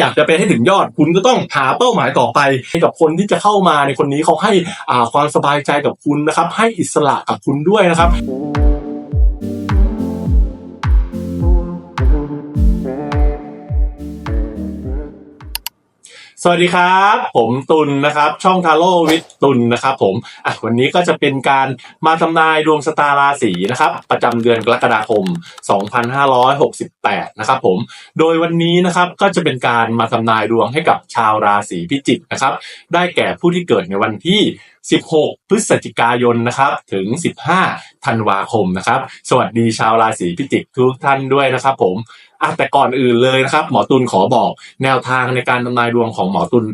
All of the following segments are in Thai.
อยากจะไปให้ถึงยอด คุณก็ต้องหาเป้าหมายต่อไปให้กับคนที่จะเข้ามาในคนนี้เขาให้อ่าความสบายใจกับคุณนะครับ ให้อิสระกับคุณด้วยนะครับ สวัสดีครับ ผมตุลนะครับ ช่องทาโร่วิทตุลนะครับผมอะวันนี้ก็จะเป็นการมาทำนายดวงชะตาราศีนะครับ ประจำเดือนกรกฎาคม 2568 นะครับผม โดยวันนี้นะครับก็จะเป็นการมาทำนายดวงให้กับชาวราศีพิจิกนะครับ ได้แก่ผู้ที่เกิดในวันที่ 16 พฤศจิกายนนะครับ ถึง 15 ธันวาคมนะครับ สวัสดีชาวราศีพิจิกทุกท่านด้วยนะครับผม อะแต่ก่อนอื่นเลยนะครับ หมอตุลขอบอกแนวทางในการทำนายดวงของหมอตุล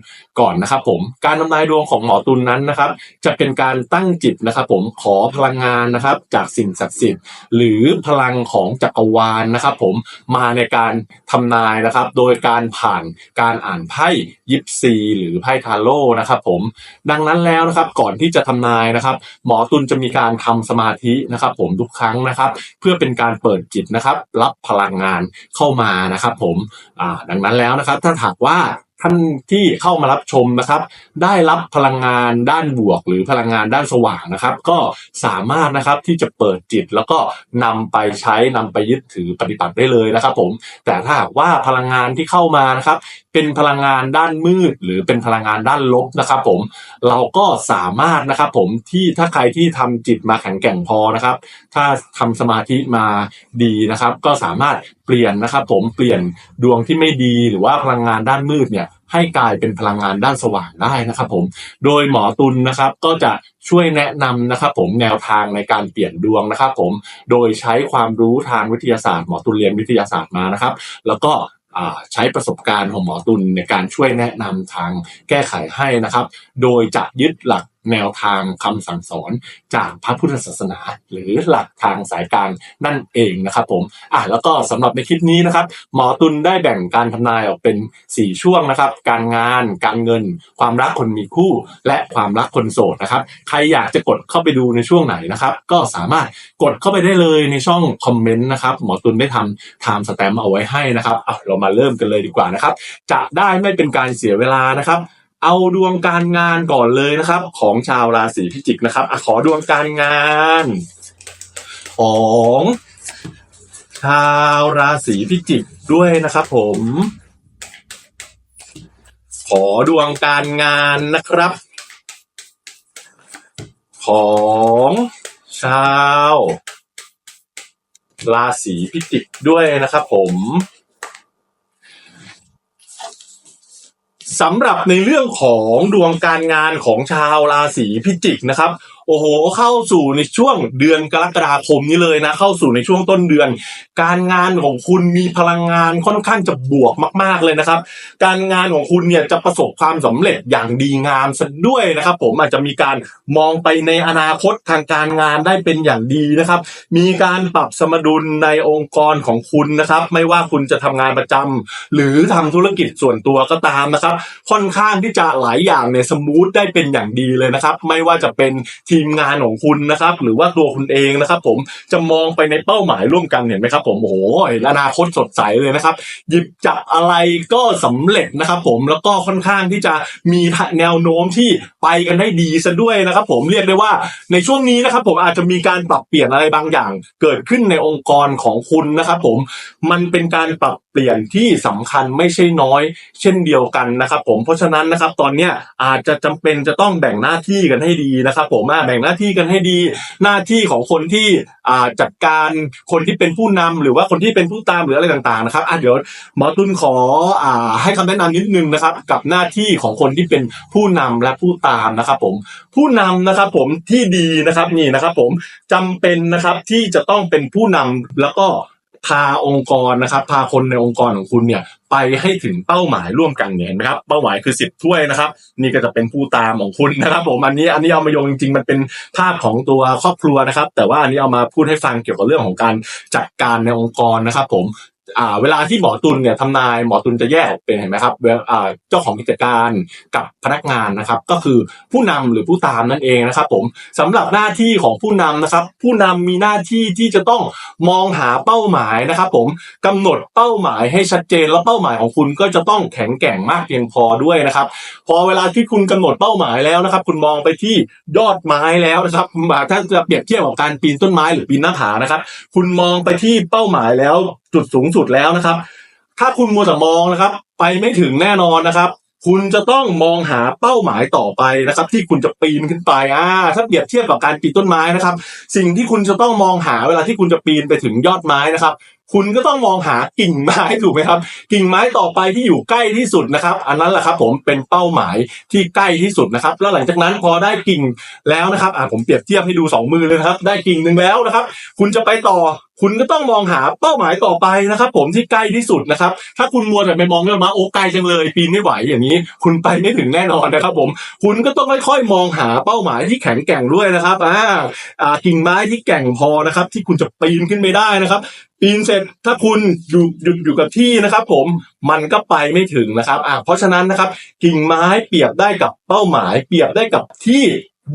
ก่อนนะครับ ผมการทำนายดวงของหมอตุลนั้นนะครับ จะเป็นการตั้งจิตนะครับ ผมขอพลังงานนะครับ จากสิ่งศักดิ์สิทธิ์หรือพลังของจักรวาลนะครับ ผมมาในการทำนายนะครับ โดยการผ่านการอ่านไพ่ยิปซี หรือไพ่ทาโร่นะครับ ผมดังนั้นแล้วนะครับก่อนที่จะทำนายนะครับ หมอตุลจะมีการทำสมาธินะครับ ผมทุกครั้งนะครับ เพื่อเป็นการเปิดจิตนะครับ รับพลังงานเข้ามานะครับผมดังนั้นแล้วนะครับ ถ้าหากว่าท่านที่เข้ามารับชมนะครับ ได้รับพลังงานด้านบวก หรือพลังงานด้านสว่างนะครับ ก็สามารถนะครับที่จะเปิดจิต แล้วก็นำไปใช้นำไปยึดถือปฏิบัติได้เลยนะครับ ผม แต่ถ้าหากว่าพลังงานที่เข้ามานะครับ เป็นพลังงานด้านมืด หรือเป็นพลังงานด้านลบนะครับ ผมเราก็สามารถนะครับ ผมที่ถ้าใครที่ทำจิตมาแข็งแกร่งพอนะครับ ถ้าทำสมาธิมาดีนะครับ ก็สามารถเปลี่ยนนะครับ ผมเปลี่ยนดวงที่ไม่ดีหรือว่าพลังงานด้านมืดเนี่ยให้กลายเป็นพลังงานด้านสว่างได้นะครับ ผม โดยหมอตุลนะครับก็จะช่วยแนะนำนะครับ ผมแนวทางในการเปลี่ยนดวงนะครับ ผม โดยใช้ความรู้ทางวิทยาศาสตร์หมอตุลเรียนวิทยาศาสตร์มานะครับ แล้วก็ ใช้ประสบการณ์ของหมอตุลในการช่วยแนะนำทางแก้ไขให้นะครับ โดยจะยึดหลัก แนวทางคำสั่งสอนจากพระพุทธศาสนา หรือหลักทางสายกลางนั่นเองนะครับผมอะแล้วก็สำหรับในคลิปนี้นะครับ หมอตุลได้แบ่งการทำนายออกเป็น 4 ช่วงนะครับ การงาน การเงิน ความรักคนมีคู่ และความรักคนโสดนะครับ ใครอยากจะกดเข้าไปดูในช่วงไหนนะครับ ก็สามารถกดเข้าไปได้เลยในช่องคอมเมนต์นะครับหมอตุลได้ทำไทม์สแตมป์เอาไว้ให้นะครับเอะเรามาเริ่มกันเลยดีกว่านะครับ จะได้ไม่เป็นการเสียเวลานะครับ เอาดวงการงานก่อนเลยนะครับ ของชาวราศีพิจิกนะครับอขอดวงการงาน ของชาวราศีพิจิกด้วยนะครับ ผม ขอดวงการงานนะครับ ของชาวราศีพิจิกด้วยนะครับ ผม สำหรับในเรื่องของดวงการงานของชาวราศีพิจิกนะครับ โอ้โห เข้าสู่ในช่วงเดือนกรกฎาคมนี้เลยนะ เข้าสู่ในช่วงต้นเดือน การงานของคุณมีพลังงานค่อนข้างจะบวกมาก ๆเลยนะครับ การงานของคุณเนี่ยจะประสบความสำเร็จอย่างดีงามซะด้วยนะครับ ผมอาจจะมีการมองไปในอนาคตทางการงานได้เป็นอย่างดีนะครับ มีการปรับสมดุลในองค์กรของคุณนะครับ ไม่ว่าคุณจะทำงานประจำหรือทำธุรกิจส่วนตัวก็ตามนะครับ ค่อนข้างที่จะหลายอย่างเนี่ยสมูทได้เป็นอย่างดีเลยนะครับ ไม่ว่าจะเป็นททีมงานของคุณนะครับ หรือว่าตัวคุณเองนะครับ ผมจะมองไปในเป้าหมายร่วมกันเห็นไหมครับผมโอ้โหอนาคตสดใสเลยนะครับ หยิบจับอะไรก็สำเร็จนะครับ ผมแล้วก็ค่อนข้างที่จะมีแนวโน้มที่ไปกันได้ดีซะด้วยนะครับ ผมเรียกได้ว่าในช่วงนี้นะครับ ผมอาจจะมีการปรับเปลี่ยนอะไรบางอย่าง เกิดขึ้นในองค์กรของคุณนะครับ ผมมันเป็นการปรับเปลี่ยนที่สำคัญไม่ใช่น้อย เช่นเดียวกันนะครับ ผมเพราะฉะนั้นนะครับ ตอนเนี้ยอาจจะจำเป็นจะต้องแบ่งหน้าที่กันให้ดีนะครับ ผมอะแบ่งหน้าที่กันให้ดี หน้าที่ของคนที่อ่าจัดการคนที่เป็นผู้นำหรือว่าคนที่เป็นผู้ตามหรืออะไรต่างๆนะครับอะเดี๋ยวหมอตุนขออ่าให้คำแนะนำนิดนึงนะครับ กับหน้าที่ของคนที่เป็นผู้นำและผู้ตามนะครับ ผม ผู้นำนะครับ ผมที่ดีนะครับนี่นะครับ ผมจำเป็นนะครับที่จะต้องเป็นผู้นำแล้วก็ พาองค์กรนะครับ พาคนในองค์กรของคุณเนี่ยไปให้ถึงเป้าหมายร่วมกันเนี่ยเห็นไหมครับ เป้าหมายคือสิบถ้วยนะครับ นี่ก็จะเป็นผู้ตามของคุณนะครับผมอันนี้อันนี้เอามาโยงจริงๆ มันเป็นภาพของตัวครอบครัวนะครับ แต่ว่าอันนี้เอามาพูดให้ฟังเกี่ยวกับเรื่องของการจัดการในองค์กรนะครับ ผม อ่าเวลาที่หมอตุลเนี่ยทำนายหมอตุลจะแยกออกเป็นเห็นไหมครับเวลาอ่าเจ้าของกิจการกับพนักงานนะครับ ก็คือผู้นำหรือผู้ตามนั่นเองนะครับ ผมสำหรับหน้าที่ของผู้นำนะครับ ผู้นำมีหน้าที่ที่จะต้องมองหาเป้าหมายนะครับ ผมกำหนดเป้าหมายให้ชัดเจนแล้วเป้าหมายของคุณก็จะต้องแข็งแกร่งมากเพียงพอด้วยนะครับ พอเวลาที่คุณกำหนดเป้าหมายแล้วนะครับ คุณมองไปที่ยอดไม้แล้วนะครับถ้าจะเปรียบเทียบกับการปีนต้นไม้หรือปีนหน้าผานะครับ คุณมองไปที่เป้าหมายแล้ว จุดสูงสุดแล้วนะครับ ถ้าคุณมัวแต่มองนะครับ ไปไม่ถึงแน่นอนนะครับ คุณจะต้องมองหาเป้าหมายต่อไปนะครับ ที่คุณจะปีนขึ้นไปอ่าถ้าเปรียบเทียบกับการปีนต้นไม้นะครับ สิ่งที่คุณจะต้องมองหาเวลาที่คุณจะปีนไปถึงยอดไม้นะครับคุณก็ต้องมองหากิ่งไม้ถูกไหมครับ กิ่งไม้ต่อไปที่อยู่ใกล้ที่สุดนะครับ อันนั้นแหละครับ ผมเป็นเป้าหมายที่ใกล้ที่สุดนะครับ แล้วหลังจากนั้นพอได้กิ่งแล้วนะครับอ่าผมเปรียบเทียบให้ดูสองมือเลยนะครับ ได้กิ่งหนึ่งแล้วนะครับ คุณจะไปต่อ คุณก็ต้องมองหาเป้าหมายต่อไปนะครับ ผมที่ใกล้ที่สุดนะครับ ถ้าคุณมัวแต่ไปมองเรื่องมาโอ้ไกลจังเลยปีนไม่ไหวอย่างนี้ คุณไปไม่ถึงแน่นอนนะครับ ผมคุณก็ต้องค่อยๆ มองหาเป้าหมายที่แข็งแกร่งด้วยนะครับอ่าอ่ากิ่งไม้ที่แกร่งพอนะครับ ที่คุณจะปีนขึ้นไปได้นะครับปีนเสร็จถ้าคุณอยู่หยุดอยู่กับที่นะครับ ผมมันก็ไปไม่ถึงนะครับอ่าเพราะฉะนั้นนะครับ กิ่งไม้เปรียบได้กับเป้าหมาย เปรียบได้กับที่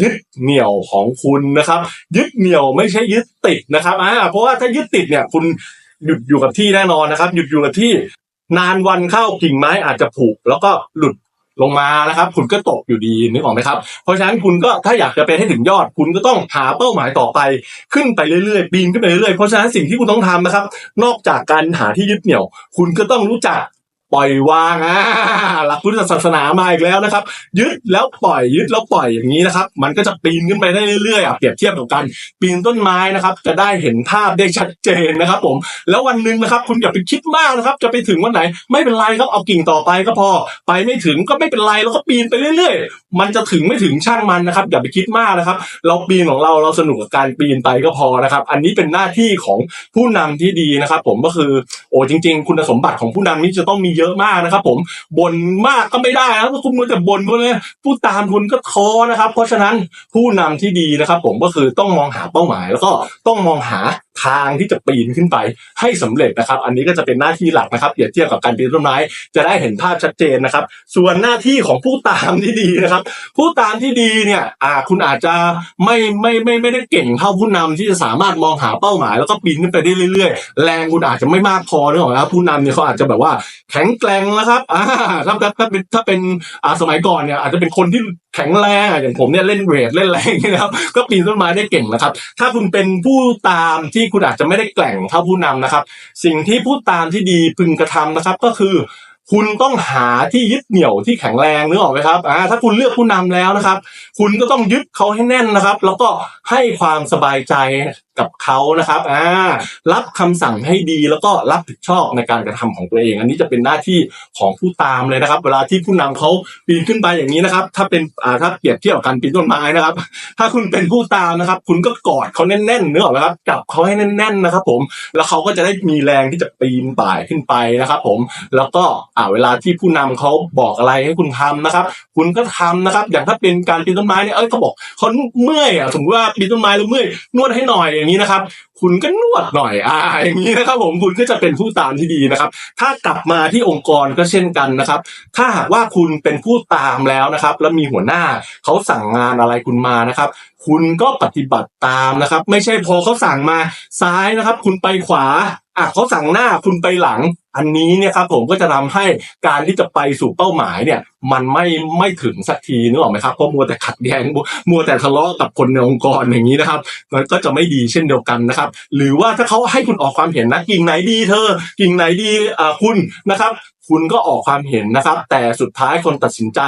ยึดเหนี่ยวของคุณนะครับ ยึดเหนี่ยวไม่ใช่ยึดติดนะครับอ่าเพราะว่าถ้ายึดติดเนี่ยคุณหยุดอยู่กับที่แน่นอนนะครับ หยุดอยู่กับที่นานวันเข้ากิ่งไม้อาจจะผุแล้วก็หลุดลงมานะครับ คุณก็ตกอยู่ดีนึกออกไหมครับ เพราะฉะนั้นคุณก็ถ้าอยากจะไปให้ถึงยอด คุณก็ต้องหาเป้าหมายต่อไป ขึ้นไปเรื่อยๆปีนขึ้นไปเรื่อยๆเพราะฉะนั้นสิ่งที่คุณต้องทำนะครับ นอกจากการหาที่ยึดเหนี่ยว คุณก็ต้องรู้จัก ปล่อยวางอ่าหลักพุทธศาสนามาอีกแล้วนะครับ ยึดแล้วปล่อยยึดแล้วปล่อยอย่างนี้นะครับ มันก็จะปีนขึ้นไปได้เรื่อยๆอะเปรียบเทียบกับการปีนต้นไม้นะครับ จะได้เห็นภาพได้ชัดเจนนะครับ ผม แล้ววันหนึ่งนะครับ คุณอย่าไปคิดมากนะครับ จะไปถึงวันไหน ไม่เป็นไรครับเอากิ่งต่อไปก็พอ ไปไม่ถึงก็ไม่เป็นไรแล้วก็ปีนไปเรื่อย ๆ มันจะถึงไม่ถึงช่างมันนะครับ อย่าไปคิดมากนะครับ เราปีนของเราเราสนุกกับการปีนไปก็พอนะครับ อันนี้เป็นหน้าที่ของผู้นำที่ดีนะครับ ผมก็คือ โอ้จริง ๆ คุณสมบัติของผู้นำนี่จะต้องมีเยอะมากนะครับ ผมบ่นมากก็ไม่ได้นะถ้วคุณมัวแต่บ่นก็เลยผู้ตามคุณก็ท้อนะครับ เพราะฉะนั้นผู้นำที่ดีนะครับ ผมก็คือต้องมองหาเป้าหมาย แล้วก็ต้องมองหา ทางที่จะปีนขึ้นไปให้สำเร็จนะครับ อันนี้ก็จะเป็นหน้าที่หลักนะครับเปรียบเทียบกับการปีนต้นไม้จะได้เห็นภาพชัดเจนนะครับ ส่วนหน้าที่ของผู้ตามที่ดีนะครับ ผู้ตามที่ดีเนี่ยอ่าคุณอาจจะไม่ไม่ไม่ไม่ได้เก่งเท่าผู้นำที่จะสามารถมองหาเป้าหมาย แล้วก็ปีนขึ้นไปได้เรื่อยๆ แรงคุณอาจจะไม่มากพอนึกออกไหมครับผู้นำเนี่ยเขาอาจจะแบบว่าแข็งแกร่งนะครับอ่าถ้าถ้าถ้าเป็นถ้าเป็นอ่าสมัยก่อนเนี่ยอาจจะเป็นคนที่แข็งแรงอย่างผมเนี่ยเล่นเวทเล่นแรงนะครับก็ปีนต้นไม้ได้เก่งนะครับ ถ้าคุณเป็นผู้ตามที่คุณอาจจะไม่ได้แกล่งเท่าผู้นำนะครับ สิ่งที่ผู้ตามที่ดีพึงกระทำนะครับ ก็คือ คุณต้องหาที่ยึดเหนี่ยวที่แข็งแรงนึกออกไหมครับอ่าถ้าคุณเลือกผู้นำแล้วนะครับ คุณก็ต้องยึดเขาให้แน่นนะครับ แล้วก็ให้ความสบายใจกับเขานะครับอ่ารับคำสั่งให้ดีแล้วก็รับผิดชอบในการกระทำของตัวเอง อันนี้จะเป็นหน้าที่ของผู้ตามเลยนะครับ เวลาที่ผู้นำเขาปีนขึ้นไปอย่างนี้นะครับ ถ้าเป็นอ่าถ้าเปรียบเทียบกับการปีนต้นไม้นะครับ ถ้าคุณเป็นผู้ตามนะครับ คุณก็กอดเขาแน่นๆนึกออกไหมครับจับเขาให้แน่น ๆนะครับ ผม แล้วเขาก็จะได้มีแรงที่จะปีนป่ายขึ้นไปนะครับ ผมแล้วก็อ่าเวลาที่ผู้นำเขาบอกอะไรให้คุณทำนะครับ คุณก็ทำนะครับ อย่างถ้าเป็นการปีนต้นไม้เนี่ยเอ้ยเขาบอกเขาเมื่อยอะสมมติว่าปีนต้นไม้แล้วเมื่อยนวดให้หน่อยอย่างนี้นะครับ คุณก็นวดหน่อยอ่าอย่างนี้นะครับ ผมคุณก็จะเป็นผู้ตามที่ดีนะครับ ถ้ากลับมาที่องค์กรก็เช่นกันนะครับ ถ้าหากว่าคุณเป็นผู้ตามแล้วนะครับ แล้วมีหัวหน้าเขาสั่งงานอะไรคุณมานะครับคุณก็ปฏิบัติตามนะครับ ไม่ใช่พอเขาสั่งมาซ้ายนะครับ คุณไปขวาอะเขาสั่งหน้าคุณไปหลัง อันนี้เนี่ยครับผมก็จะทำให้การที่จะไปสู่เป้าหมายเนี่ยมันไม่ไม่ถึงสักทีนึกออกไหมครับเพราะมัวแต่ขัดแย้งมัวแต่ทะเลาะกับคนในองค์กรอย่างนี้นะครับ มันก็จะไม่ดีเช่นเดียวกันนะครับ หรือว่าถ้าเขาให้คุณออกความเห็นนะกิ่งไหนดีเธอ กิ่งไหนดีอ่าคุณนะครับคุณก็ออกความเห็นนะครับ แต่สุดท้ายคนตัดสินใจ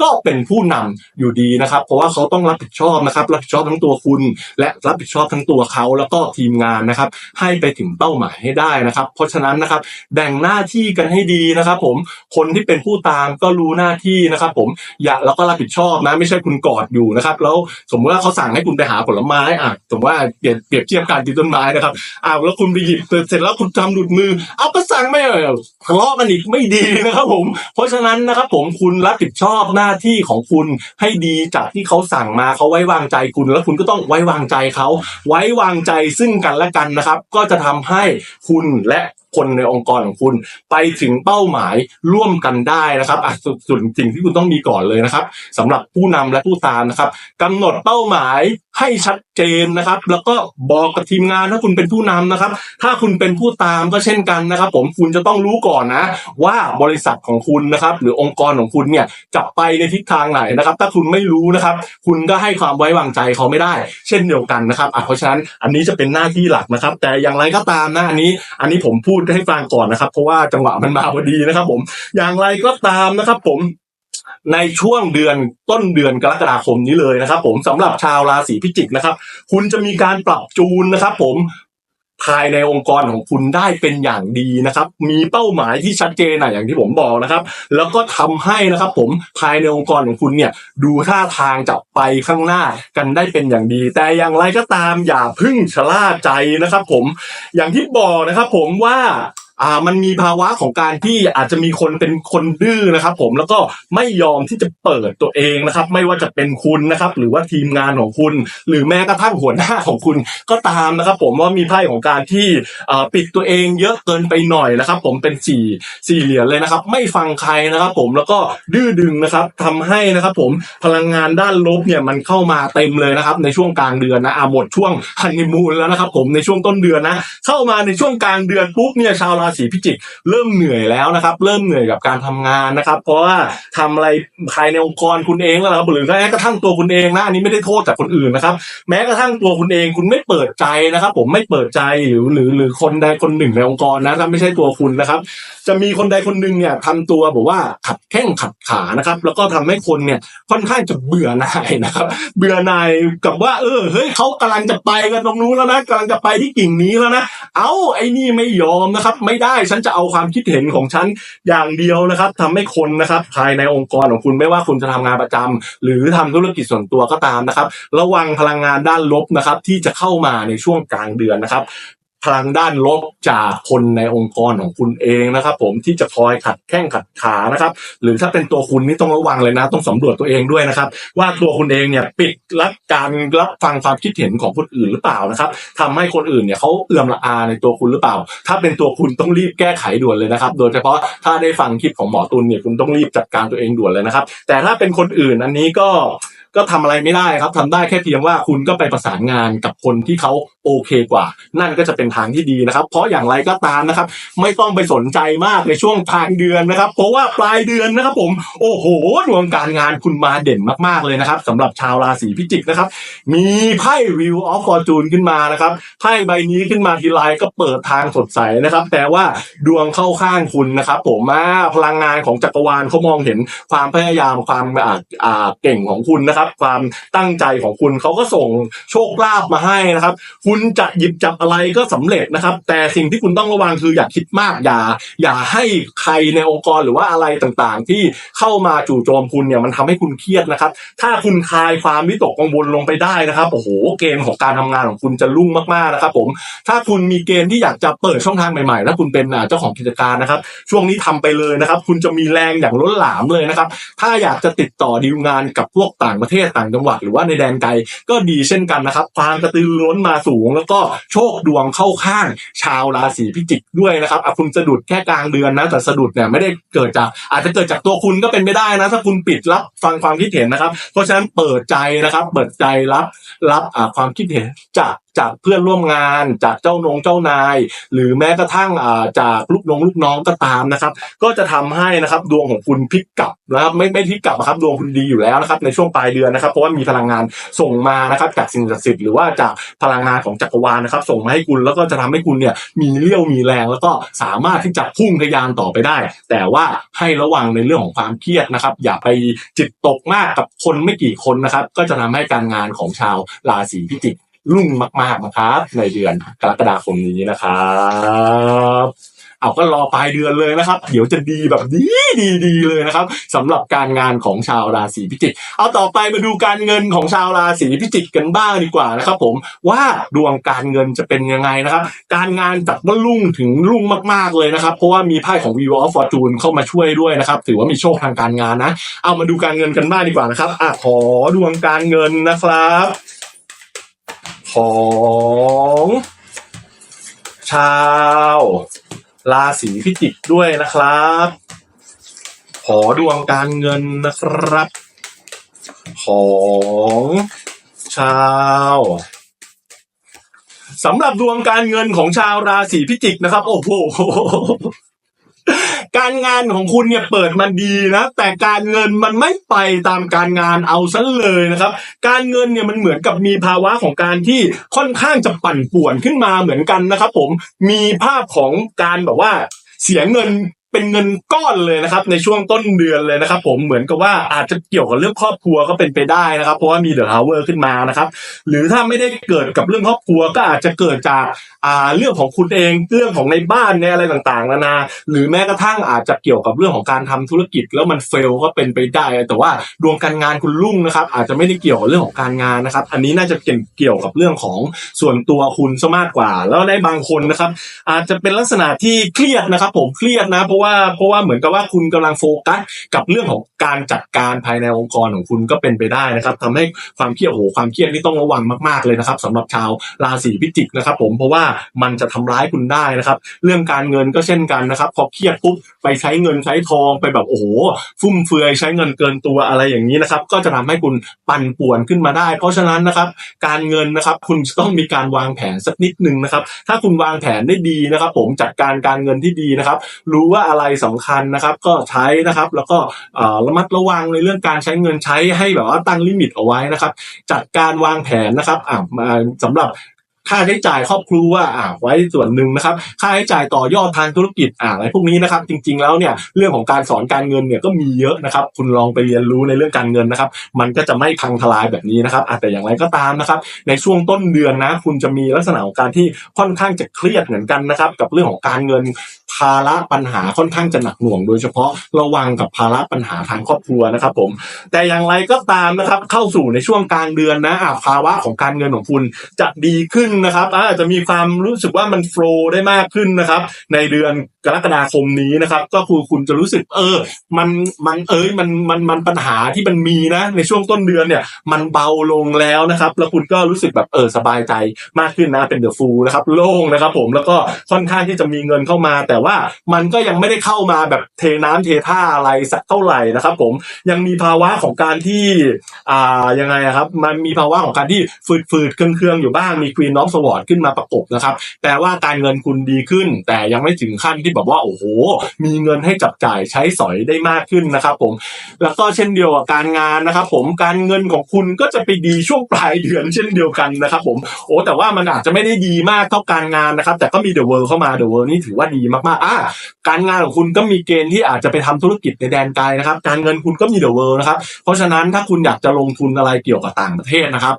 ก็เป็นผู้นำอยู่ดีนะครับ เพราะว่าเขาต้องรับผิดชอบนะครับ รับผิดชอบทั้งตัวคุณ และรับผิดชอบทั้งตัวเขาแล้วก็ทีมงานนะครับ ให้ไปถึงเป้าหมายให้ได้นะครับ เพราะฉะนั้นนะครับแบ่งหน้าที่กันให้ดีนะครับ ผมคนที่เป็นผู้ตามก็รู้หน้าที่นะครับ ผมอย่าแล้วก็รับผิดชอบนะ ไม่ใช่คุณกอดอยู่นะครับ แล้วสมมติว่าเขาสั่งให้คุณไปหาผลไม้อะสมมติว่าเปรียบเปรียบเทียบการปีต้นไม้นะครับอ้าวแล้วคุณไปหยิบเสร็จแล้วคุณทำหลุดมือ เอาก็สั่งไม่เอาทะเลาะกันอีกไม่ดีนะครับ ผม เพราะฉะนั้นนะครับ ผมคุณรับผิดชอบหน้าที่ของคุณให้ดีจากที่เขาสั่งมาเขาไว้วางใจคุณ แล้วคุณก็ต้องไว้วางใจเขาไว้วางใจซึ่งกันและกันนะครับ ก็จะทำให้คุณและ คนในองค์กรของคุณไปถึงเป้าหมายร่วมกันได้นะครับอะส่วนสิ่งที่คุณต้องมีก่อนเลยนะครับสำหรับผู้นำและผู้ตามนะครับกำหนดเป้าหมายให้ชัดเจนนะครับ แล้วก็บอกกับทีมงานถ้าคุณเป็นผู้นำนะครับ ถ้าคุณเป็นผู้ตามก็เช่นกันนะครับ ผมคุณจะต้องรู้ก่อนนะ ว่าบริษัทของคุณนะครับ หรือองค์กรของคุณเนี่ยจะไปในทิศทางไหนนะครับ ถ้าคุณไม่รู้นะครับ คุณก็ให้ความไว้วางใจเขาไม่ได้ เช่นเดียวกันนะครับอะเพราะฉะนั้นอันนี้จะเป็นหน้าที่หลักนะครับ แต่อย่างไรก็ตามนะอันนี้ อันนี้ผมพูดดให้ฟังก่อนนะครับ เพราะว่าจังหวะมันมาพอดีนะครับ ผม อย่างไรก็ตามนะครับ ผมในช่วงเดือนต้นเดือนกรกฎาคมนี้เลยนะครับ ผมสำหรับชาวราศีพิจิกนะครับ คุณจะมีการปรับจูนนะครับ ผม ภายในองค์กรของคุณได้เป็นอย่างดีนะครับ มีเป้าหมายที่ชัดเจนนะอย่างที่ผมบอกนะครับ แล้วก็ทำให้นะครับ ผมภายในองค์กรของคุณเนี่ย ดูท่าทางจะไปข้างหน้ากันได้เป็นอย่างดี แต่อย่างไรก็ตามอย่าพึ่งชะล่าใจนะครับ ผมอย่างที่บอกนะครับ ผมว่า อ่ามันมีภาวะของการที่อาจจะมีคนเป็นคนดื้อนะครับผมแล้วก็ไม่ยอมที่จะเปิดตัวเองนะครับ ไม่ว่าจะเป็นคุณนะครับ หรือว่าทีมงานของคุณ หรือแม้กระทั่งหัวหน้าของคุณก็ตามนะครับ ผมว่ามีไพ่ของการที่อ่าปิดตัวเองเยอะเกินไปหน่อยนะครับ ผมเป็นสี่สี่เหรียญเลยนะครับ ไม่ฟังใครนะครับ ผมแล้วก็ดื้อดึงนะครับทำให้นะครับ ผมพลังงานด้านลบเนี่ยมันเข้ามาเต็มเลยนะครับ ในช่วงกลางเดือนนะอ่าหมดช่วงฮันนีมูนแล้วนะครับ ผมในช่วงต้นเดือนนะ เข้ามาในช่วงกลางเดือนปุ๊บเนี่ยชาวราศีพิจิกเริ่มเหนื่อยแล้วนะครับ เริ่มเหนื่อยกับการทำงานนะครับ เพราะว่าทำอะไรภายในองค์กรคุณเองแล้วนะครับหรือแม้กระทั่งตัวคุณเองนะอันนี้ไม่ได้โทษจากคนอื่นนะครับ แม้กระทั่งตัวคุณเองคุณไม่เปิดใจนะครับ ผมไม่เปิดใจหรือหรือหรือคนใดคนหนึ่งในองค์กรนะถ้าไม่ใช่ตัวคุณนะครับ จะมีคนใดคนหนึ่งเนี่ยทำตัวแบบว่าขัดแข้งขัดขานะครับ แล้วก็ทำให้คนเนี่ยค่อนข้างจะเบื่อหน่ายนะครับ เบื่อหน่ายกับว่า เออเฮ้ยเขากำลังจะไปกันตรงนู้นแล้วนะกำลังจะไปที่กิ่งนี้แล้วนะ เอาไอ้นี่ไม่ยอมนะครับ ไม่ไม่ได้ ฉันจะเอาความคิดเห็นของฉันอย่างเดียวนะครับทำให้คนนะครับ ภายในองค์กรของคุณไม่ว่าคุณจะทำงานประจำหรือทำธุรกิจส่วนตัวก็ตามนะครับ ระวังพลังงานด้านลบนะครับ ที่จะเข้ามาในช่วงกลางเดือนนะครับ พลังด้านลบจากคนในองค์กรของคุณเองนะครับ ผมที่จะคอยขัดแข้งขัดขานะครับ หรือถ้าเป็นตัวคุณนี่ต้องระวังเลยนะ ต้องสำรวจตัวเองด้วยนะครับ ว่าตัวคุณเองเนี่ยปิดรับการรับฟังความคิดเห็นของคนอื่นหรือเปล่านะครับทำให้คนอื่นเนี่ยเขาเอื่อมละอาในตัวคุณหรือเปล่า ถ้าเป็นตัวคุณต้องรีบแก้ไขด่วนเลยนะครับ โดยเฉพาะถ้าได้ฟังคลิปของหมอตุลเนี่ยคุณต้องรีบจัดการตัวเองด่วนเลยนะครับ แต่ถ้าเป็นคนอื่นอันนี้ก็ ก็ทำอะไรไม่ได้ครับทำได้แค่เพียงว่าคุณก็ไปประสานงานกับคนที่เขาโอเคกว่า นั่นก็จะเป็นทางที่ดีนะครับ เพราะอย่างไรก็ตามนะครับ ไม่ต้องไปสนใจมากในช่วงทางเดือนนะครับ เพราะว่าปลายเดือนนะครับผมโอ้โหดวงการงานคุณมาเด่นมากๆเลยนะครับสำหรับชาวราศีพิจิกนะครับ มีไพ่ Wheel of Fortune ขึ้นมานะครับไพ่ใบนี้ขึ้นมาทีไรก็เปิดทางสดใสนะครับ แต่ว่าดวงเข้าข้างคุณนะครับ ผมมาพลังงานของจักรวาลเขามองเห็นความพยายามความอ่าอ่าเก่งของคุณนะครับความตั้งใจของคุณเขาก็ส่งโชคลาภมาให้นะครับ คุณจะหยิบจับอะไรก็สำเร็จนะครับ แต่สิ่งที่คุณต้องระวังคืออย่าคิดมากอย่า อย่าให้ใครในองค์กรหรือว่าอะไรต่างๆ ที่เข้ามาจู่โจมคุณเนี่ยมันทำให้คุณเครียดนะครับ ถ้าคุณคลายความวิตกกังวลลงไปได้นะครับโอ้โหเกณฑ์ของการทำงานของคุณจะรุ่งมากๆนะครับ ผม ถ้าคุณมีเกณฑ์ที่อยากจะเปิดช่องทางใหม่ๆถ้าคุณเป็นเจ้าของกิจการนะครับ ช่วงนี้ทำไปเลยนะครับ คุณจะมีแรงอย่างล้นหลามเลยนะครับ ถ้าอยากจะติดต่อดีลงานกับพวกต่างประเทศต่างจังหวัดหรือว่าในแดนไกลก็ดีเช่นกันนะครับความกระตือร้นมาสูง แล้วก็โชคดวงเข้าข้าง ชาวราศีพิจิกด้วยนะครับอะคุณสะดุดแค่กลางเดือนนะแต่สะดุดเนี่ยไม่ได้เกิดจาก อาจจะเกิดจากตัวคุณก็เป็นไม่ได้นะถ้าคุณปิดรับฟังความคิดเห็นนะครับ เพราะฉะนั้นเปิดใจนะครับ เปิดใจรับรับความคิดเห็นจาก จากเพื่อนร่วมงานจากเจ้านงเจ้านาย หรือแม้กระทั่งจากลูกน้องลูกน้องก็ตามนะครับ ก็จะทำให้นะครับดวงของคุณพลิกกลับนะครับไม่ไม่พลิกกลับนะครับดวงคุณดีอยู่แล้วนะครับในช่วงปลายเดือนนะครับ เพราะว่ามีพลังงานส่งมานะครับจากสิ่งศักดิ์สิทธิ์หรือว่าจากพลังงานของจักรวาลนะครับ ส่งมาให้คุณแล้วก็จะทำให้คุณเนี่ยมีเลี้ยวมีแรงแล้วก็สามารถที่จะพุ่งทะยานต่อไปได้ แต่ว่าให้ระวังในเรื่องของความเครียดนะครับ อย่าไปจิตตกมากกับคนไม่กี่คนนะครับ ก็จะทำให้การงานของชาวราศีพิจิก รุ่งมากๆนะครับ ในเดือนกรกฎาคมนี้นะครับเอาก็รอปลายเดือนเลยนะครับ เดี๋ยวจะดีแบบดีดีดีเลยนะครับสำหรับการงานของชาวราศีพิจิก เอาต่อไปมาดูการเงินของชาวราศีพิจิกกันบ้างดีกว่านะครับ ผมว่าดวงการเงินจะเป็นยังไงนะครับ การงานจัดว่ารุ่งถึงรุ่งมากๆเลยนะครับ เพราะว่ามีไพ่ของ View of Fortune เข้ามาช่วยด้วยนะครับ ถือว่ามีโชคทางการงานนะ เอามาดูการเงินกันบ้างดีกว่านะครับอะขอดวงการเงินนะครับ ของ ชาวราศีพิจิกด้วยนะครับ ขอดวงการเงินนะครับ ของชาวสำหรับดวงการเงินของชาวราศีพิจิกนะครับ โอ้โห การงานของคุณเนี่ยเปิดมันดีนะ แต่การเงินมันไม่ไปตามการงานเอาซะเลยนะครับ การเงินเนี่ยมันเหมือนกับมีภาวะของการที่ค่อนข้างจะปั่นป่วนขึ้นมาเหมือนกันนะครับ ผมมีภาพของการแบบว่าเสียเงิน เป็นเงินก้อนเลยนะครับ ในช่วงต้นเดือนเลยนะครับ ผมเหมือนกับว่าอาจจะเกี่ยวกับเรื่องครอบครัวก็เป็นไปได้นะครับ เพราะว่ามีเดอะฮาวเวอร์ขึ้นมานะครับ หรือถ้าไม่ได้เกิดกับเรื่องครอบครัวก็อาจจะเกิดจากอ่าเรื่องของคุณเองเรื่องของในบ้านในอะไรต่างๆนานาหรือแม้กระทั่งอาจจะเกี่ยวกับเรื่องของการทำธุรกิจ แล้วมันเฟลก็เป็นไปได้ แต่ว่าดวงการงานคุณรุ่งนะครับ อาจจะไม่ได้เกี่ยวกับเรื่องของการงานนะครับ อันนี้น่าจะเกี่ยวเกี่ยวกับเรื่องของส่วนตัวคุณซะมากกว่า แล้วในบางคนนะครับ อาจจะเป็นลักษณะที่เครียดนะครับ ผมเครียดนะเพราะว่าเพราะว่าเหมือนกับว่าคุณกำลังโฟกัสกับเรื่องของการจัดการภายในองค์กรของคุณก็เป็นไปได้นะครับทำให้ความเครียดโอ้โหความเครียดนี่ต้องระวังมากๆเลยนะครับสำหรับชาวราศีพิจิกนะครับผมเพราะว่ามันจะทำร้ายคุณได้นะครับ เรื่องการเงินก็เช่นกันนะครับ พอเครียดปุ๊บไปใช้เงินใช้ทองไปแบบโอ้โหฟุ่มเฟือยใช้เงินเกินตัวอะไรอย่างนี้นะครับ ก็จะทำให้คุณปั่นป่วนขึ้นมาได้ เพราะฉะนั้นนะครับ การเงินนะครับ คุณจะต้องมีการวางแผนสักนิดนึงนะครับ ถ้าคุณวางแผนได้ดีนะครับ ผมจัดการการเงินที่ดีนะครับ รู้ว่าอะไรสำคัญนะครับ ก็ใช้นะครับ แล้วก็ระมัดระวังในเรื่องการใช้เงินใช้ให้แบบว่าตั้งลิมิตเอาไว้นะครับ จัดการวางแผนนะครับสำมาสำหรับ ค่าใช้จ่ายครอบครัวอ่าไว้ส่วนหนึ่งนะครับ ค่าใช้จ่ายต่อยอดทางธุรกิจอ่าอะไรพวกนี้นะครับ จริง ๆแล้วเนี่ยเรื่องของการสอนการเงินเนี่ยก็มีเยอะนะครับ คุณลองไปเรียนรู้ในเรื่องการเงินนะครับ มันก็จะไม่พังทลายแบบนี้นะครับอะแต่อย่างไรก็ตามนะครับ ในช่วงต้นเดือนนะ คุณจะมีลักษณะของการที่ค่อนข้างจะเครียดเหมือนกันนะครับ กับเรื่องของการเงินภาระปัญหาค่อนข้างจะหนักหน่วง โดยเฉพาะระวังกับภาระปัญหาทางครอบครัวนะครับ ผม แต่อย่างไรก็ตามนะครับ เข้าสู่ในช่วงกลางเดือนนะอะภาวะของการเงินของคุณจะดีขึ้นนะครับอาจจะมีความรู้สึกว่ามันโฟล์ได้มากขึ้นนะครับ ในเดือนกรกฎาคมนี้นะครับ ก็คือคุณจะรู้สึกเออ มันมันเอ้ยมันมันมันปัญหาที่มันมีนะ ในช่วงต้นเดือนเนี่ย มันเบาลงแล้วนะครับ แล้วคุณก็รู้สึกแบบเออสบายใจมากขึ้นนะเป็นเดอะฟูลนะครับโล่งนะครับ ผมแล้วก็ค่อนข้างที่จะมีเงินเข้ามา แต่ว่ามันก็ยังไม่ได้เข้ามาแบบเทน้ำเทท่าอะไรสักเท่าไหร่นะครับ ผมยังมีภาวะของการที่อ่ายังไงครับ มันมีภาวะของการที่ฝืดฝืดๆเครื่องเครื่องๆอยู่บ้างมีควีนน้องสวอร์ดขึ้นมาประกบนะครับแปลว่าการเงินคุณดีขึ้น แต่ยังไม่ถึงขั้นที่แบบว่าโอ้โห มีเงินให้จับจ่ายใช้สอยได้มากขึ้นนะครับผมแล้วก็เช่นเดียวกับการงานนะครับผมการเงินของคุณก็จะไปดีช่วงปลายเดือนเช่นเดียวกันนะครับผมโอ้แต่ว่ามันอาจจะไม่ได้ดีมากเท่าการงานนะครับ แต่ก็มีเดอะเวิร์เข้ามาเดอะเวิร์นี่ถือว่าดีมากๆอ่าการงานของคุณก็มีเกณฑ์ที่อาจจะไปทำธุรกิจในแดนไกลนะครับ การเงินคุณก็มีเดอะเวิร์นะครับ เพราะฉะนั้นถ้าคุณอยากจะลงทุนอะไรเกี่ยวกับต่างประเทศนะครับ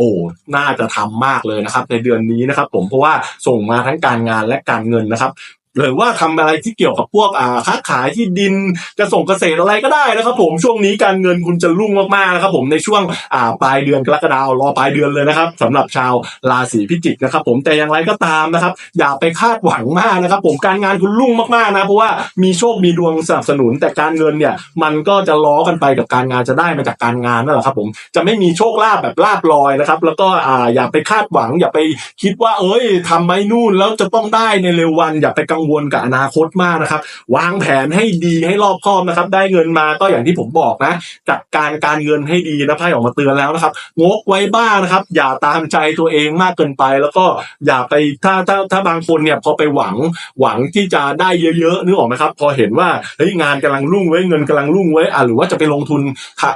โอ้น่าจะทำมากเลยนะครับในเดือนนี้นะครับผมเพราะว่าส่งมาทั้งการงานและการเงินนะครับ หรือว่าทำอะไรที่เกี่ยวกับพวกอ่าค้าขายที่ดินจะส่งเกษตรอะไรก็ได้นะครับ ผมช่วงนี้การเงินคุณจะรุ่งมากๆนะครับ ผมในช่วงอ่าปลายเดือนกรกฎาคมรอปลายเดือนเลยนะครับสำหรับชาวราศีพิจิกนะครับ ผมแต่อย่างไรก็ตามนะครับ อย่าไปคาดหวังมากนะครับ ผมการงานคุณรุ่งมากๆนะเพราะว่ามีโชคมีดวงสนับสนุน แต่การเงินเนี่ย มันก็จะล้อกันไปกับการงานจะได้มาจากการงานนั่นแหละครับ ผมจะไม่มีโชคลาภแบบลาบลอยนะครับ แล้วก็อ่าอย่าไปคาดหวัง อย่าไปคิดว่า เอ้ยทำไม่นู่นแล้วจะต้องได้ในเร็ววันอย่าไปกังงวลกับอนาคตมากนะครับ วางแผนให้ดีให้รอบคอบนะครับ ได้เงินมาก็อย่างที่ผมบอกนะ จัดการการเงินให้ดีนะไพ่ออกมาเตือนแล้วนะครับ งกไว้บ้างนะครับ อย่าตามใจตัวเองมากเกินไป แล้วก็อย่าไปถ้าถ้าถ้าบางคนเนี่ยพอไปหวังหวังที่จะได้เยอะๆนึกออกไหมครับ พอเห็นว่าเฮ้ยงานกำลังรุ่งไว้เงินกำลังรุ่งไว้อะหรือว่าจะไปลงทุน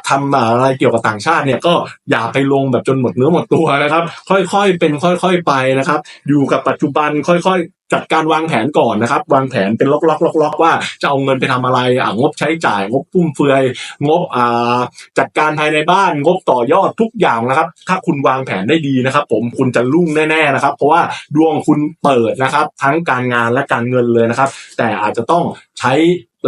ทำอะไรเกี่ยวกับต่างชาติเนี่ยก็อย่าไปลงแบบจนหมดเนื้อหมดตัวนะครับ ค่อยๆเป็นค่อย ๆ ไปนะครับ อยู่กับปัจจุบันค่อยๆจัดการวางแผนก่อนนะครับ วางแผนเป็นล็อกๆล็อกๆว่าจะเอาเงินไปทำอะไรอ่างบใช้จ่าย งบฟุ่มเฟือย งบอ่าจัดการภายในบ้าน งบต่อยอดทุกอย่างนะครับ ถ้าคุณวางแผนได้ดีนะครับ ผมคุณจะรุ่งแน่ๆนะครับ เพราะว่าดวงคุณเปิดนะครับ ทั้งการงานและการเงินเลยนะครับ แต่อาจจะต้องใช้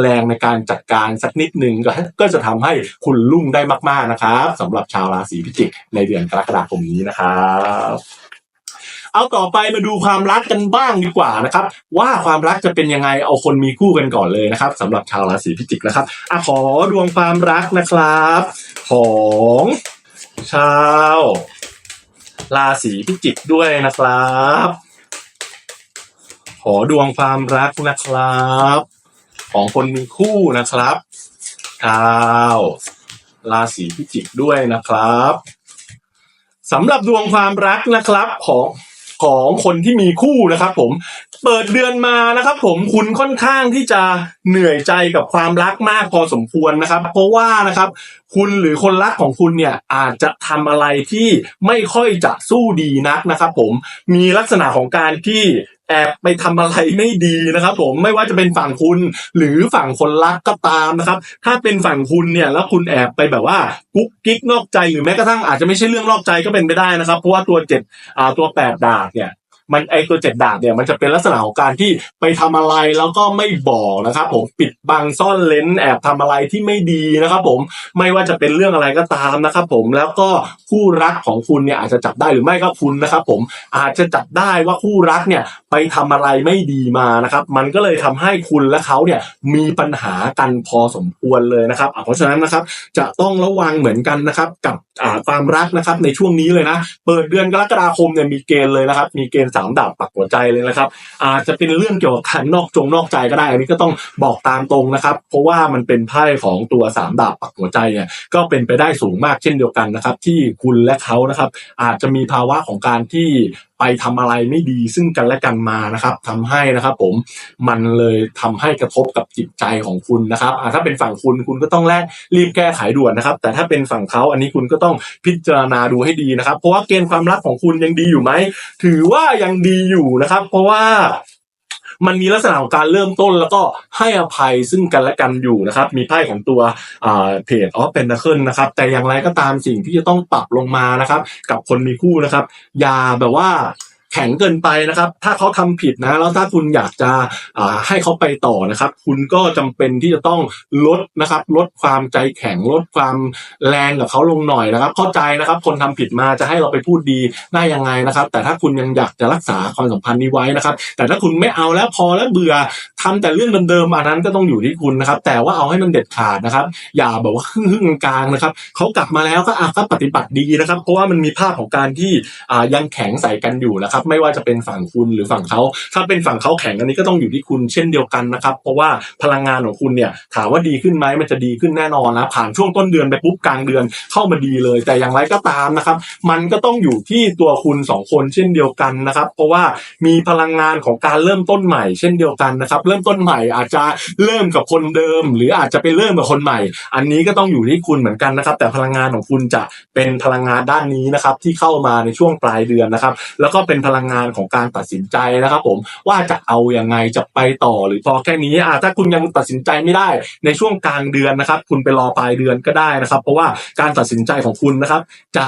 แรงในการจัดการสักนิดหนึ่งก็จะทำให้คุณรุ่งได้มาก ๆนะครับสำหรับชาวราศีพิจิกในเดือนกรกฎาคมนี้นะครับ เอาต่อไปมาดูความรักกันบ้างดีกว่านะครับ ว่าความรักจะเป็นยังไงเอาคนมีคู่กันก่อนเลยนะครับสำหรับชาวราศีพิจิกนะครับอะขอดวงความรักนะครับ ของชาวราศีพิจิกด้วยนะครับ ขอดวงความรักนะครับ ของคนมีคู่นะครับชาวราศีพิจิกด้วยนะครับสำหรับดวงความรักนะครับของ ของคนที่มีคู่นะครับ ผมเปิดเดือนมานะครับ ผมคุณค่อนข้างที่จะเหนื่อยใจกับความรักมากพอสมควรนะครับ เพราะว่านะครับ คุณหรือคนรักของคุณเนี่ยอาจจะทำอะไรที่ไม่ค่อยจะสู้ดีนักนะครับ ผมมีลักษณะของการที่ แอบไปทำอะไรไม่ดีนะครับ ผมไม่ว่าจะเป็นฝั่งคุณหรือฝั่งคนรักก็ตามนะครับ ถ้าเป็นฝั่งคุณเนี่ยแล้วคุณแอบไปแบบว่ากุ๊กกิ๊กนอกใจหรือแม้กระทั่งอาจจะไม่ใช่เรื่องนอกใจก็เป็นไปได้นะครับ เพราะว่าตัวเจ็ดอ่าตัวแปดดาบเนี่ยมันไอตัวเจ็ดดาบเนี่ยมันจะเป็นลักษณะของการที่ไปทำอะไรแล้วก็ไม่บอกนะครับ ผมปิดบังซ่อนเลนแอบทำอะไรที่ไม่ดีนะครับ ผมไม่ว่าจะเป็นเรื่องอะไรก็ตามนะครับ ผมแล้วก็คู่รักของคุณเนี่ยอาจจะจับได้หรือไม่ก็คุณนะครับ ผมอาจจะจับได้ว่าคู่รักเนี่ย ทำอะไรไม่ดีมานะครับ มันก็เลยทำให้คุณและเขาเนี่ยมีปัญหากันพอสมควรเลยนะครับเพราะฉะนั้นนะครับจะต้องระวังเหมือนกันนะครับกับความรักนะครับในช่วงนี้เลยนะ เปิดเดือนกรกฎาคมเนี่ยมีเกณฑ์เลยนะครับ มีเกณฑ์สามดาบปักหัวใจเลยนะครับ อาจจะเป็นเรื่องเกี่ยวกับการนอกจงนอกใจก็ได้ อันนี้ก็ต้องบอกตามตรงนะครับ เพราะว่ามันเป็นไพ่ของตัวสามดาบปักหัวใจเนี่ยก็เป็นไปได้สูงมากเช่นเดียวกันนะครับ ที่คุณและเขานะครับ อาจจะมีภาวะของการที่ไปทำอะไรไม่ดีซึ่งกันและกันมานะครับทำให้นะครับผมมันเลยทำให้กระทบกับจิตใจของคุณนะครับถ้าเป็นฝั่งคุณคุณก็ต้องแลกรีบแก้ไขด่วนนะครับ แต่ถ้าเป็นฝั่งเขาอันนี้คุณก็ต้องพิจารณาดูให้ดีนะครับ เพราะว่าเกณฑ์ความรักของคุณยังดีอยู่ไหมถือว่ายังดีอยู่นะครับ เพราะว่า มันมีลักษณะของการเริ่มต้นแล้วก็ให้อภัยซึ่งกันและกันอยู่นะครับ มีไพ่ของตัวเพจออฟเป็นนักเคิลนะครับ แต่อย่างไรก็ตามสิ่งที่จะต้องปรับลงมานะครับ กับคนมีคู่นะครับ อย่าแบบว่า แข็งเกินไปนะครับ ถ้าเขาทำผิดนะแล้วถ้าคุณอยากจะให้เขาไปต่อนะครับ คุณก็จำเป็นที่จะต้องลดนะครับ ลดความใจแข็งลดความแรงกับเขาลงหน่อยนะครับ เข้าใจนะครับ คนทำผิดมาจะให้เราไปพูดดีได้ยังไงนะครับ แต่ถ้าคุณยังอยากจะรักษาความสัมพันธ์นี้ไว้นะครับ แต่ถ้าคุณไม่เอาแล้วพอแล้วเบื่อทำแต่เรื่องเดิมๆอันนั้นก็ต้องอยู่ที่คุณนะครับ แต่ว่าเอาให้มันเด็ดขาดนะครับ อย่าแบบว่าครึ่งกลางนะครับเขากลับมาแล้วก็อะก็ปฏิบัติดีนะครับ เพราะว่ามันมีภาพของการที่ยังแข็งใส่กันอยู่นะครับไม่ว่าจะเป็นฝั่งคุณหรือฝั่งเขาถ้าเป็นฝั่งเขาแข็งอันนี้ก็ต้องอยู่ที่คุณเช่นเดียวกันนะครับ เพราะว่าพลังงานของคุณเนี่ยถามว่าดีขึ้นไหมมันจะดีขึ้นแน่นอนนะผ่านช่วงต้นเดือนไปปุ๊บกลางเดือนเข้ามาดีเลย แต่อย่างไรก็ตามนะครับ มันก็ต้องอยู่ที่ตัวคุณสองคนเช่นเดียวกันนะครับ เพราะว่ามีพลังงานของการเริ่มต้นใหม่ เช่นเดียวกันนะครับ เริ่มต้นใหม่อาจจะเริ่มกับคนเดิม หรืออาจจะไปเริ่มกับคนใหม่ อันนี้ก็ต้องอยู่ที่คุณเหมือนกันนะครับ แต่พลังงานของคุณจะเป็นพลังงานด้านนี้นะครับที่เข้ามาในช่วงปลายเดือนนะครับ แล้วก็เป็นพลังงานของการตัดสินใจนะครับ ผมว่าจะเอาอยังไงจะไปต่อหรือพอแค่นี้อะถ้าคุณยังตัดสินใจไม่ได้ในช่วงกลางเดือนนะครับ คุณไปรอปลายเดือนก็ได้นะครับ เพราะว่าการตัดสินใจของคุณนะครับ จะ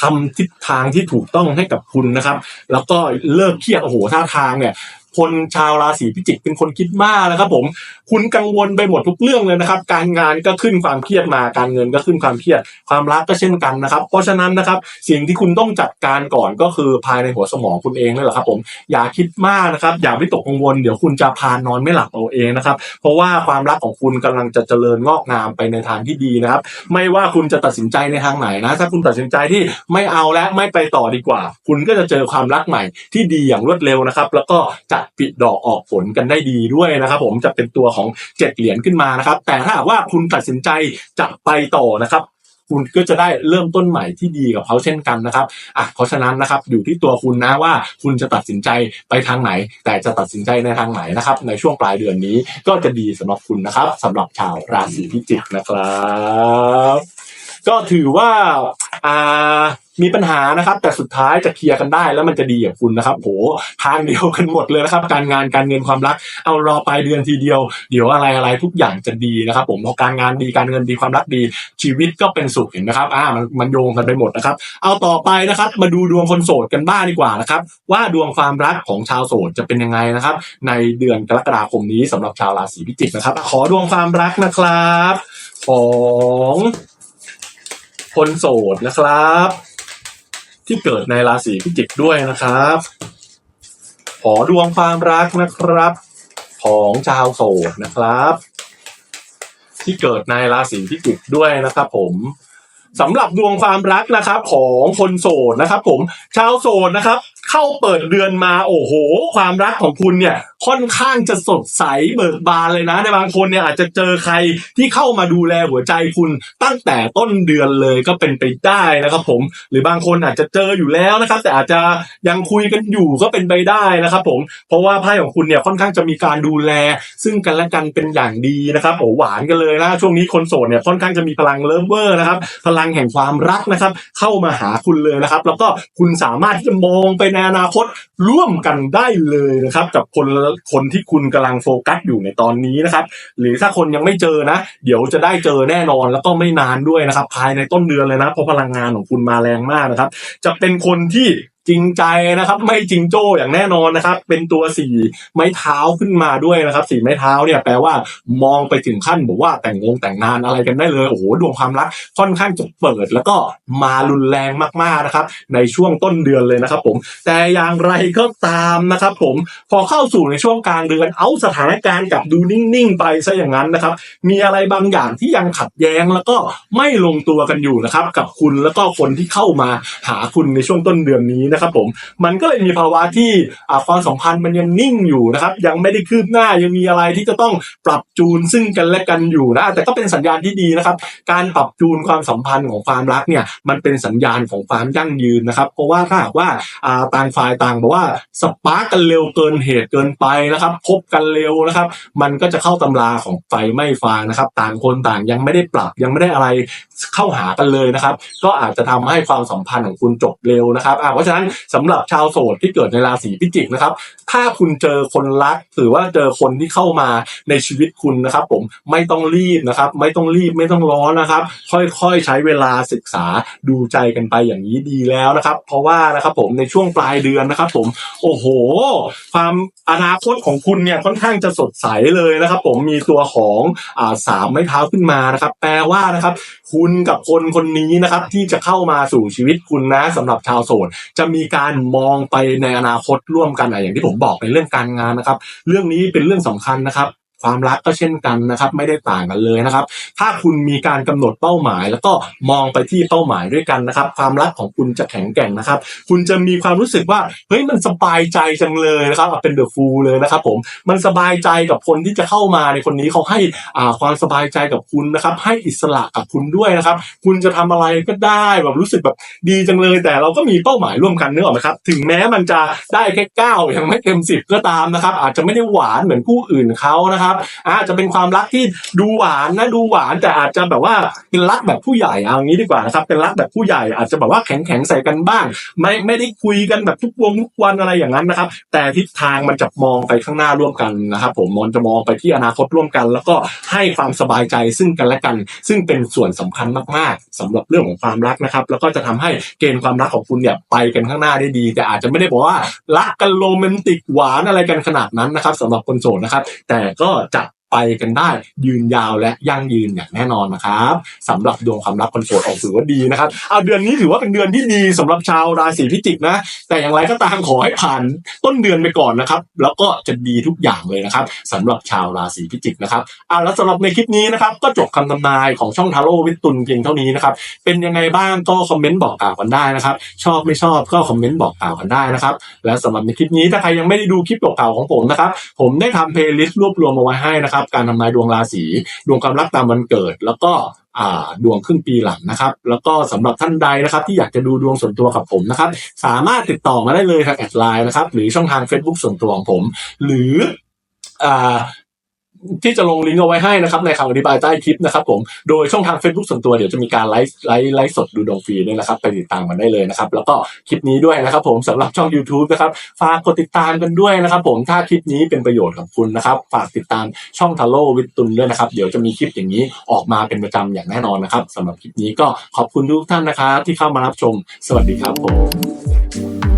ทำทิศทางที่ถูกต้องให้กับคุณนะครับ แล้วก็เลิกเครียดโอ้โหท่าทางเนี่ย คนชาวราศีพิจิกเป็นคนคิดมากนะครับผมคุณกังวลไปหมดทุกเรื่องเลยนะครับ การงานก็ขึ้นความเครียดมา การเงินก็ขึ้นความเครียด ความรักก็เช่นกันนะครับ เพราะฉะนั้นนะครับสิ่งที่คุณต้องจัดการก่อนก็คือภายในหัวสมองคุณเองนั่นแหละครับผมอย่าคิดมากนะครับอย่าวิตกกังวลเดี๋ยวคุณจะพานอนไม่หลับเอาเองนะครับเพราะว่าความรักของคุณกำลังจะเจริญงอกงามไปในทางที่ดีนะครับ ไม่ว่าคุณจะตัดสินใจในทางไหนนะถ้าคุณตัดสินใจที่ไม่เอาและไม่ไปต่อดีกว่า คุณก็จะเจอความรักใหม่ที่ดีอย่างรวดเร็วนะครับ แล้วก็จะปิดดอกออกผลกันได้ดีด้วยนะครับ ผมจะเป็นตัวของเจ็ดเหรียญขึ้นมานะครับ แต่ถ้าหากว่าคุณตัดสินใจจะไปต่อนะครับคุณก็จะได้เริ่มต้นใหม่ที่ดีกับเขาเช่นกันนะครับอะเพราะฉะนั้นนะครับอยู่ที่ตัวคุณนะว่าคุณจะตัดสินใจไปทางไหน แต่จะตัดสินใจในทางไหนนะครับ ในช่วงปลายเดือนนี้ก็จะดีสำหรับคุณนะครับสำหรับชาวราศีพิจิกนะครับ ก็ถือว่าอ่า มีปัญหานะครับ แต่สุดท้ายจะเคลียร์กันได้แล้วมันจะดีกับคุณนะครับโหทางเดียวกันหมดเลยนะครับ การงานการเงินความรัก เอารอปลายเดือนทีเดียว เดี๋ยวอะไรอะไรทุกอย่างจะดีนะครับ ผมพอการงานดีการเงินดีความรักดี ชีวิตก็เป็นสุขเห็นไหมครับอ่ามันมันโยงกันไปหมดนะครับ เอาต่อไปนะครับ มาดูดวงคนโสดกันบ้างดีกว่านะครับ ว่าดวงความรักของชาวโสดจะเป็นยังไงนะครับ ในเดือนกรกฎาคมนี้สำหรับชาวราศีพิจิกนะครับ ขอดวงความรักนะครับ ของคนโสดนะครับ ที่เกิดในราศีพิจิกด้วยนะครับ ขอดวงความรักนะครับ ของชาวโสดนะครับ ที่เกิดในราศีพิจิกด้วยนะครับ ผมสำหรับดวงความรักนะครับ ของคนโสดนะครับ ผมชาวโสดนะครับ เข้าเปิดเดือนมาโอ้โห ความรักของคุณเนี่ยค่อนข้างจะสดใสเบิกบานเลยนะ ในบางคนเนี่ยอาจจะเจอใครที่เข้ามาดูแลหัวใจคุณตั้งแต่ต้นเดือนเลยก็เป็นไปได้นะครับผม หรือบางคนอาจจะเจออยู่แล้วนะครับ แต่อาจจะยังคุยกันอยู่ก็เป็นไปได้นะครับผม เพราะว่าไพ่ของคุณเนี่ยค่อนข้างจะมีการดูแล ซึ่งกันและกันเป็นอย่างดีนะครับโอ้หวานกันเลยนะช่วงนี้คนโสดเนี่ยค่อนข้างจะมีพลังเลิฟเวอร์นะครับพลังแห่งความรักนะครับ เข้ามาหาคุณเลยนะครับ แล้วก็คุณสามารถที่จะมองไปในอนาคตร่วมกันได้เลยนะครับกับคนคนที่คุณกำลังโฟกัสอยู่ในตอนนี้นะครับ หรือถ้าคนยังไม่เจอนะ เดี๋ยวจะได้เจอแน่นอนแล้วก็ไม่นานด้วยนะครับ ภายในต้นเดือนเลยนะเพราะพลังงานของคุณมาแรงมากนะครับ จะเป็นคนที่ จริงใจนะครับ ไม่จริงโจ้อย่างแน่นอนนะครับ เป็นตัวสี่ไม้เท้าขึ้นมาด้วยนะครับ สี่ไม้เท้าเนี่ยแปลว่ามองไปถึงขั้นบอกว่าแต่งงงแต่งงานอะไรกันได้เลยโอ้โหดวงความรักค่อนข้างจะเปิด แล้วก็มารุนแรงมากๆนะครับ ในช่วงต้นเดือนเลยนะครับ ผม แต่อย่างไรก็ตามนะครับ ผมพอเข้าสู่ในช่วงกลางเดือนเอาสถานการณ์กลับดูนิ่งๆไปซะอย่างนั้นนะครับ มีอะไรบางอย่างที่ยังขัดแย้งแล้วก็ไม่ลงตัวกันอยู่นะครับ กับคุณแล้วก็คนที่เข้ามาหาคุณในช่วงต้นเดือนนี้นะครับผมมันก็เลยมีภาวะที่ความสัมพันธ์มันยังนิ่งอยู่นะครับยังไม่ได้คืบหน้ายังมีอะไรที่จะต้องปรับจูนซึ่งกันและกันอยู่นะแต่ก็เป็นสัญญาณที่ดีนะครับ การปรับจูนความสัมพันธ์ของความรักเนี่ยมันเป็นสัญญาณของความยั่งยืนนะครับ เพราะว่าถ้าหากว่าต่างฝ่ายต่างบอกว่าสปาร์กกันเร็วเกินเหตุเกินไปนะครับพบกันเร็วนะครับ มันก็จะเข้าตำราของไฟไม่ฟางนะครับ ต่างคนต่างยังไม่ได้ปรับยังไม่ได้อะไรเข้าหากันเลยนะครับ ก็อาจจะทำให้ความสัมพันธ์ของคุณจบเร็วนะครับเพราะฉะนั้นสำหรับชาวโสดที่เกิดในราศีพิจิกนะครับ ถ้าคุณเจอคนรักหรือว่าเจอคนที่เข้ามาในชีวิตคุณนะครับ ผมไม่ต้องรีบนะครับ ไม่ต้องรีบไม่ต้องร้อนนะครับ ค่อยๆใช้เวลาศึกษาดูใจกันไปอย่างนี้ดีแล้วนะครับ เพราะว่านะครับผมในช่วงปลายเดือนนะครับ ผมโอ้โห ความอนาคตของคุณเนี่ยค่อนข้างจะสดใสเลยนะครับ ผมมีตัวของอ่าสามไม้เท้าขึ้นมานะครับ แปลว่านะครับ คุณกับคนคนนี้นะครับ ที่จะเข้ามาสู่ชีวิตคุณนะสำหรับชาวโสดจะมีมีการมองไปในอนาคตร่วมกันอะอย่างที่ผมบอกในเรื่องการงานนะครับ เรื่องนี้เป็นเรื่องสำคัญนะครับ ความรักก็เช่นกันนะครับ ไม่ได้ต่างกันเลยนะครับ ถ้าคุณมีการกำหนดเป้าหมาย แล้วก็มองไปที่เป้าหมายด้วยกันนะครับ ความรักของคุณจะแข็งแกร่งนะครับ คุณจะมีความรู้สึกว่าเฮ้ยมันสบายใจจังเลยนะครับเป็นเดอะฟูลเลยนะครับ ผมมันสบายใจกับคนที่จะเข้ามาในคนนี้เขาให้อ่าความสบายใจกับคุณนะครับ ให้อิสระกับคุณด้วยนะครับ คุณจะทำอะไรก็ได้แบบรู้สึกแบบดีจังเลย แต่เราก็มีเป้าหมายร่วมกันนึกออกไหมครับ ถึงแม้มันจะได้แค่เก้ายังไม่เต็มสิบก็ตามนะครับ อาจจะไม่ได้หวานเหมือนคู่อื่นเขานะครับอาจจะเป็นความรักที่ดูหวานนะดูหวานแต่อาจจะแบบว่าเป็นรักแบบผู้ใหญ่เอางี้ดีกว่านะครับเป็นรักแบบผู้ใหญ่อาจจะแบบว่าแข็งแข็งใส่กันบ้าง ไม่ไม่ได้คุยกันแบบทุกวงทุกวันอะไรอย่างนั้นนะครับ แต่ทิศทางมันจะมองไปข้างหน้าร่วมกันนะครับ ผมมันจะมองไปที่อนาคตร่วมกัน แล้วก็ให้ความสบายใจซึ่งกันและกัน ซึ่งเป็นส่วนสำคัญมากๆสำหรับเรื่องของความรักนะครับ แล้วก็จะทำให้เกณฑ์ความรักของคุณเนี่ยไปกันข้างหน้าได้ดี แต่อาจจะไม่ได้บอกว่ารักกันโรแมนติกหวานอะไรกันขนาดนั้นนะครับสำหรับคนโสดนะครับ แต่ก็จะ ไปกันได้ยืนยาวและยั่งยืนอย่างแน่นอนนะครับสำหรับดวงความรักคนโสดออกถือว่าดีนะครับเอาเดือนนี้ถือว่าเป็นเดือนที่ดีสำหรับชาวราศีพิจิกนะ แต่อย่างไรก็ตามขอให้ผ่านต้นเดือนไปก่อนนะครับ แล้วก็จะดีทุกอย่างเลยนะครับสำหรับชาวราศีพิจิกนะครับอ่าแล้วสำหรับในคลิปนี้นะครับ ก็จบคำทำนายของช่องทาโร่วิตุนเพียงเท่านี้นะครับเป็นยังไงบ้างก็คอมเมนต์บอกกล่าวกันได้นะครับ ชอบไม่ชอบก็คอมเมนต์บอกกล่าวกันได้นะครับและสำหรับในคลิปนี้ถ้าใครยังไม่ได้ดูคลิปเก่าๆของผมนะครับผมได้ทำเพลย์ลิสต์รวบรวมมาไว้ให้นะครับการทำนายดวงราศีดวงความรักตามวันเกิด แล้วก็ดวงครึ่งปีหลังนะครับ แล้วก็สำหรับท่านใดนะครับ ที่อยากจะดูดวงส่วนตัวกับผมนะครับ สามารถติดต่อมาได้เลยทางแอดไลน์นะครับ หรือช่องทาง Facebook ส่วนตัวของผม หรืออ ที่จะลงลิงก์เอาไว้ให้นะครับในคำอธิบายใต้คลิปนะครับผมโดยช่องทาง Facebook ส่วนตัวเดี๋ยวจะมีการไลฟ์ไลฟ์ไลฟ์สดดูดวงฟรีด้วยนะครับไปติดตามกันได้เลยนะครับแล้วก็คลิปนี้ด้วยนะครับผมสำหรับช่อง YouTube นะครับฝากกดติดตามกันด้วยนะครับผมถ้าคลิปนี้เป็นประโยชน์กับคุณนะครับฝากติดตามช่องทาโร่วิทตุนด้วยนะครับเดี๋ยวจะมีคลิปอย่างนี้ออกมาเป็นประจำอย่างแน่นอนนะครับสำหรับคลิปนี้ก็ขอบคุณทุกท่านนะครับที่เข้ามารับชม สวัสดีครับผม